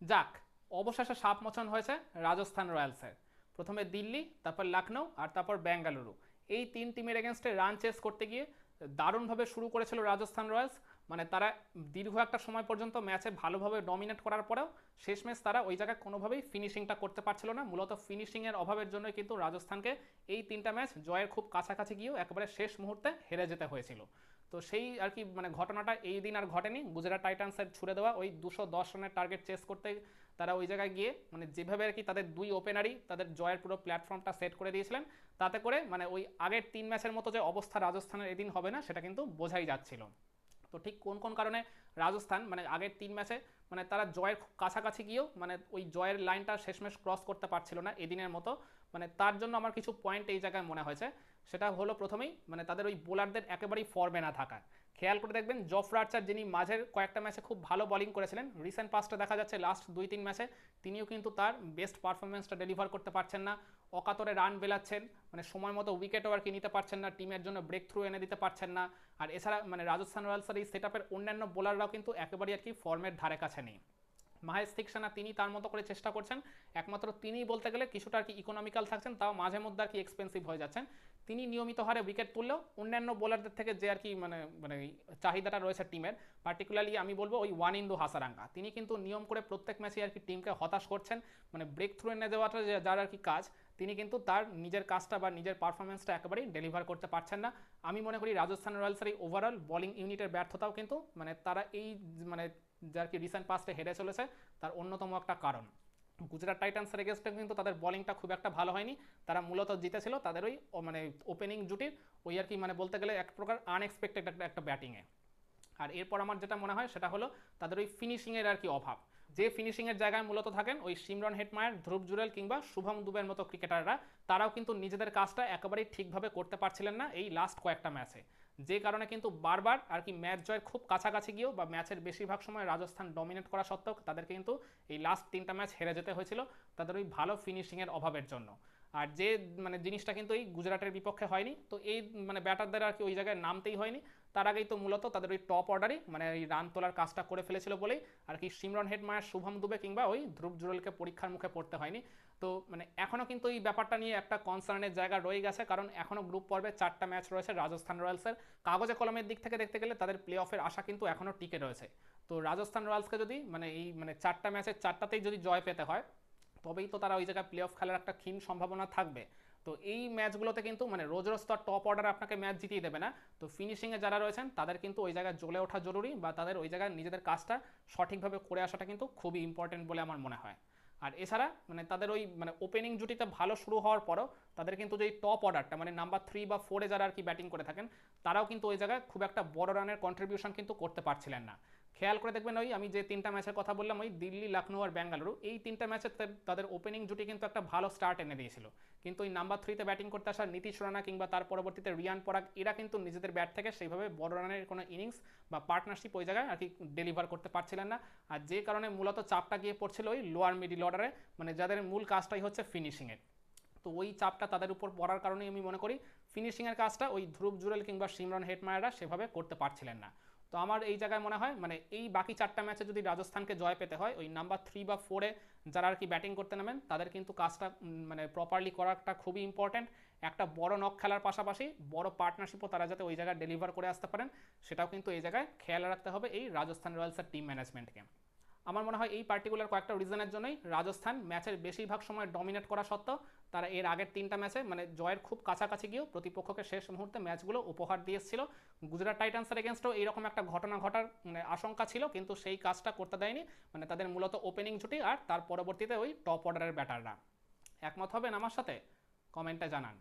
যাক, অবশেষে সাপ মোচন হয়েছে রাজস্থান রয়্যালসের প্রথমে দিল্লি, তারপর লখনৌ আর তারপর বেঙ্গালুরু। এই তিন টিমের এগেনস্টে রান চেস করতে গিয়ে দারুণভাবে শুরু করেছিল রাজস্থান রয়্যালস। মানে তারা দীর্ঘ একটা সময় পর্যন্ত ম্যাচে ভালোভাবে ডমিনেট করার পরেও শেষমেশ তারা ওই জায়গায় কোনোভাবেই ফিনিশিংটা করতে পারছিল না। মূলত ফিনিশিংয়ের অভাবের জন্য কিন্তু রাজস্থানকে এই তিনটা ম্যাচ জয়ের খুব কাছাকাছি গিয়েও একেবারে শেষ মুহূর্তে হেরে যেতে হয়েছিল। তো সেই আর কি মানে ঘটনাটা এই দিন আর ঘটেনি। গুজরাট টাইটান্সের ছুড়ে দেওয়া, ওই দুশো দশ রানের টার্গেট চেস করতে তারা ওই জায়গায় গিয়ে মানে যেভাবে আর কি তাদের দুই ওপেনারই তাদের জয়ের পুরো প্ল্যাটফর্মটা সেট করে দিয়েছিলেন, তাতে করে মানে ওই আগের তিন ম্যাচের মতো যে অবস্থা রাজস্থানের এদিন হবে না, সেটা কিন্তু বোঝাই যাচ্ছিল। তো ঠিক কোন কোন কারণে রাজস্থান মানে আগের তিন ম্যাচে মানে তারা জয়ের কাছাকাছি গিয়েও মানে ওই জয়ের লাইনটা শেষমেশ ক্রস করতে পারছিল না এদিনের মতো। মানে তার জন্য আমার কিছু পয়েন্ট এই জায়গায় মনে হয়েছে। সেটা হলো প্রথমেই মানে তাদের ওই বোলারদের একেবারেই ফর্মে না থাকা খেয়াল করে দেখবেন জফরা আর্চার যিনি মাঝের কয়েকটা ম্যাচে খুব ভালো বলিং করেছিলেন রিসেন্ট পাস্টে দেখা যাচ্ছে লাস্ট দুই তিন ম্যাচে, তিনিও কিন্তু তার বেস্ট পারফরমেন্সটা ডেলিভার করতে পারছেন না। অকাতরে রান বেলাচ্ছেন মানে সময় মতো উইকেটও আর কি নিতে পারছেন না টিমের জন্য ব্রেক থ্রু এনে দিতে পারছেন না। আর এছাড়া মানে রাজস্থান রয়্যালসের এই সেট অন্যান্য বোলাররাও কিন্তু একেবারেই আর কি ফর্মের ধারে কাছে নেই। মাহেশ তিকসানা তিনি তার মতো করে চেষ্টা করছেন। একমাত্র তিনিই বলতে গেলে কিছুটা আর কি ইকোনমিক্যাল থাকছেন, তাও মাঝে মধ্যে আর কি এক্সপেন্সিভ হয়ে যাচ্ছেন। তিনি নিয়মিত হারে উইকেট তুললেও অন্যান্য বোলারদের থেকে যে আর কি মানে মানে চাহিদাটা রয়েছে টিমের পার্টিকুলারলি আমি বলব ওই ওয়ান ইন্দু হাসারাঙ্গা। তিনি কিন্তু নিয়ম করে প্রত্যেক ম্যাচে আর কি টিমকে হতাশ করছেন মানে ব্রেক থ্রু এনে দেওয়াটা যার আর কি কাজ, তিনি কিন্তু তার নিজের কাজটা বা নিজের পারফরমেন্সটা একেবারেই ডেলিভার করতে পারছেন না। আমি মনে করি রাজস্থান রয়্যালসের এই ওভারঅল বোলিং ইউনিটের ব্যর্থতাও কিন্তু মানে তারা এই মানে যার কি রিসেন্ট পাস্টে হেরে চলেছে, তার অন্যতম একটা কারণ। গুজরাট টাইটান্সের এগেস্টে কিন্তু তাদের বলিংটা খুব একটা ভালো হয়নি। তারা মূলত জিতেছিল তাদের ওই মানে ওপেনিং জুটির, ওই আর কি মানে বলতে গেলে এক প্রকার আনএক্সপেক্টেড একটা একটা ব্যাটিংয়ে আর এরপর আমার যেটা মনে হয় সেটা হলো তাদের ওই ফিনিশিংয়ের আর কি অভাব। যে ফিনিশিংয়ের জায়গায় মূলত থাকেন ওই সিমরন হেটমায়ার ধ্রুব জুরেল কিংবা শুভম দুবের মতো ক্রিকেটাররা, তারাও কিন্তু নিজেদের কাজটা একেবারেই ঠিকভাবে করতে পারছিলেন না এই লাস্ট কয়েকটা ম্যাচে যে কারণে কিন্তু বারবার আর কি ম্যাচ জয়ের খুব কাছাকাছি গিয়েও বা ম্যাচের বেশিরভাগ সময় রাজস্থান ডমিনেট করা সত্ত্বেও তাদেরকে কিন্তু এই লাস্ট তিনটা ম্যাচ হেরে যেতে হয়েছিল তাদের ওই ভালো ফিনিশিংয়ের অভাবের জন্য। আর যে মানে জিনিসটা কিন্তু এই গুজরাটের বিপক্ষে হয়নি, তো এই মানে ব্যাটারদের আর কি ওই জায়গায় নামতেই হয়নি। তার আগেই তো মূলত তাদের ওই টপ অর্ডারই মানে এই রান তোলার কাজটা করে ফেলেছিল বলেই আর কি সিমরন হেডমায়ার শুভম দুবে কিংবা ওই ধ্রুব জুরেলকে পরীক্ষার মুখে পড়তে হয়নি। তো মানে এখনও কিন্তু এই ব্যাপারটা নিয়ে একটা কনসার্নের জায়গা রয়ে গেছে কারণ এখনও গ্রুপ পর্বে চারটা ম্যাচ রয়েছে রাজস্থান রয়্যালসের। কাগজে কলমের দিক থেকে দেখতে গেলে তাদের প্লে অফের আশা কিন্তু এখনও টিকে রয়েছে। তো রাজস্থান রয়্যালসকে যদি মানে এই মানে চারটা ম্যাচের চারটাতেই যদি জয় পেতে হয়, তবেই তো তারা ওই জায়গায় প্লে অফ খেলার একটা ক্ষীণ সম্ভাবনা থাকবে। তো এই ম্যাচগুলোতে কিন্তু মানে রোজ রোজ তো টপ অর্ডার আপনাকে ম্যাচ জিতিয়ে দেবে না। তো ফিনিশিংয়ে যারা রয়েছেন, তাদের কিন্তু ওই জায়গায় জ্বলে ওঠা জরুরি বা তাদের ওই জায়গায় নিজেদের কাজটা সঠিকভাবে করে আসাটা কিন্তু খুবই ইম্পর্টেন্ট বলে আমার মনে হয়। আর এছাড়া মানে তাদের ওই মানে ওপেনিং জুটিতে ভালো শুরু হওয়ার পরও তাদের কিন্তু যে টপ অর্ডারটা মানে নাম্বার থ্রি বা ফোরে যারা আর কি ব্যাটিং করে থাকেন, তারাও কিন্তু ওই জায়গায় খুব একটা বড় রানের কন্ট্রিবিউশন কিন্তু করতে পারছিলেন না। খেয়াল করে দেখবেন ওই আমি যে তিনটা ম্যাচের কথা বললাম, ওই দিল্লি লখনৌ আর বেঙ্গালুরু এই তিনটা ম্যাচে তাদের ওপেনিং জুটি কিন্তু একটা ভালো স্টার্ট এনে দিয়েছিল। কিন্তু ওই নাম্বার থ্রিতে ব্যাটিং করতে আসা নীতিশ রানা কিংবা তার পরবর্তীতে রিয়ান পরাগ, এরা কিন্তু নিজেদের ব্যাট থেকে সেইভাবে বড় রানের কোনো ইনিংস বা পার্টনারশিপ ওই জায়গায় আর কি ডেলিভার করতে পারছিলেন না। আর যে কারণে মূলত চাপটা গিয়ে পড়ছিল ওই লোয়ার মিডিল অর্ডারে মানে যাদের মূল কাজটাই হচ্ছে ফিনিশিংয়ের তো ওই চাপটা তাদের উপর পড়ার কারণেই আমি মনে করি ফিনিশিংয়ের কাজটা ওই ধ্রুব জুরেল কিংবা সিমরন হেটমায়াররা সেভাবে করতে পারছিলেন না। তো আমার এই জায়গায় মনে হয় মানে এই বাকি চারটা ম্যাচে যদি রাজস্থানকে জয় পেতে হয়, ওই নাম্বার থ্রি বা ফোরে যারা আর কি ব্যাটিং করতে নামেন, তাদের কিন্তু কাজটা মানে প্রপারলি করাটা খুবই ইম্পর্ট্যান্ট একটা বড় নক খেলার পাশাপাশি বড় পার্টনারশিপও তারা যাতে ওই জায়গায় ডেলিভার করে আসতে পারেন, সেটাও কিন্তু এই জায়গায় খেয়াল রাখতে হবে এই রাজস্থান রয়্যালসের টিম ম্যানেজমেন্টকে আমার মনে হয় এই পার্টিকুলার কয়েকটা রিজনের জন্যই রাজস্থান ম্যাচের বেশিরভাগ সময় ডমিনেট করা সত্ত্বেও তারা এর আগের তিনটা ম্যাচে মানে জয়ের খুব কাছাকাছি গিয়েও প্রতিপক্ষকে শেষ মুহূর্তে ম্যাচগুলো উপহার দিয়ে এসেছিল গুজরাট টাইটান্সের এগেনস্টও এইরকম একটা ঘটনা ঘটার মানে আশঙ্কা ছিল, কিন্তু সেই কাজটা করতে দেয়নি। মানে তাদের মূলত ওপেনিং জুটি আর তার পরবর্তীতে ওই টপ অর্ডারের ব্যাটাররা একমত হবেন আমার সাথে? কমেন্টে জানান।